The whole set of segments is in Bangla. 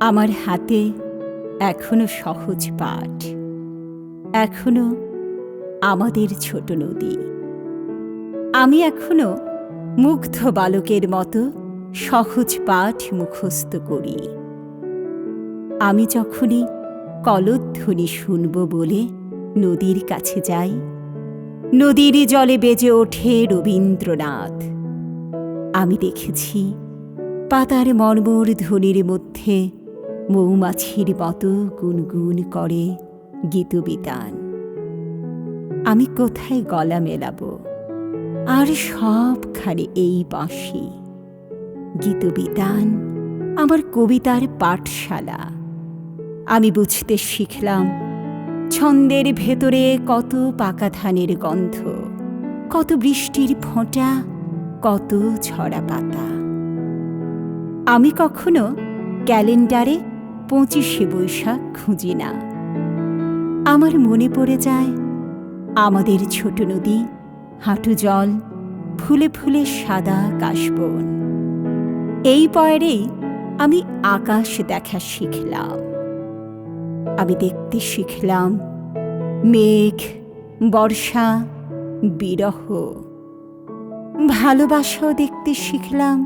আমার হাতে এখনও সহজ পাঠ। এখনও আমাদের ছোট নদী। আমি এখনও মুগ্ধ বালকের মতো সহজ পাঠ মুখস্থ করি। আমি যখনই কলধ্বনি শুনব বলে নদীর কাছে যাই, নদীর জলে বেজে ওঠে রবীন্দ্রনাথ। আমি দেখেছি পাতার মর্মর ধ্বনির মধ্যে মৌমাছির মতো গুনগুন করে গীতবিতান আমি কোথায় গলা মেলাবো? আর সবখানে এই বাঁশি গীতবিতান আমার কবিতার পাঠশালা। আমি বুঝতে শিখলাম ছন্দের ভেতরে কত পাকা ধানের গন্ধ, কত বৃষ্টির ফোঁটা, কত ঝরা পাতা। আমি কখনো ক্যালেন্ডারে পঁচিশে বৈশাখ খুঁজি না। আমার মনে পড়ে যায়, আমাদের ছোট নদী, হাঁটু জল, ফুলে ফুলে সাদা কাশবন। এই পয়েরেই আমি আকাশ দেখা শিখলাম। আমি দেখতে শিখলাম মেঘ, বর্ষা, বিরহ। ভালোবাসাও দেখতে শিখলাম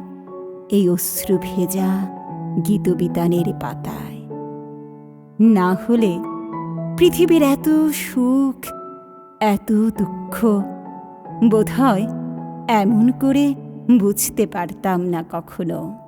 এই অশ্রু ভেজা গীতবিতানের পাতায়। না হলে পৃথিবীর এত সুখ এত দুঃখ বোধহয় এমন করে বুঝতে পারতাম না কখনো।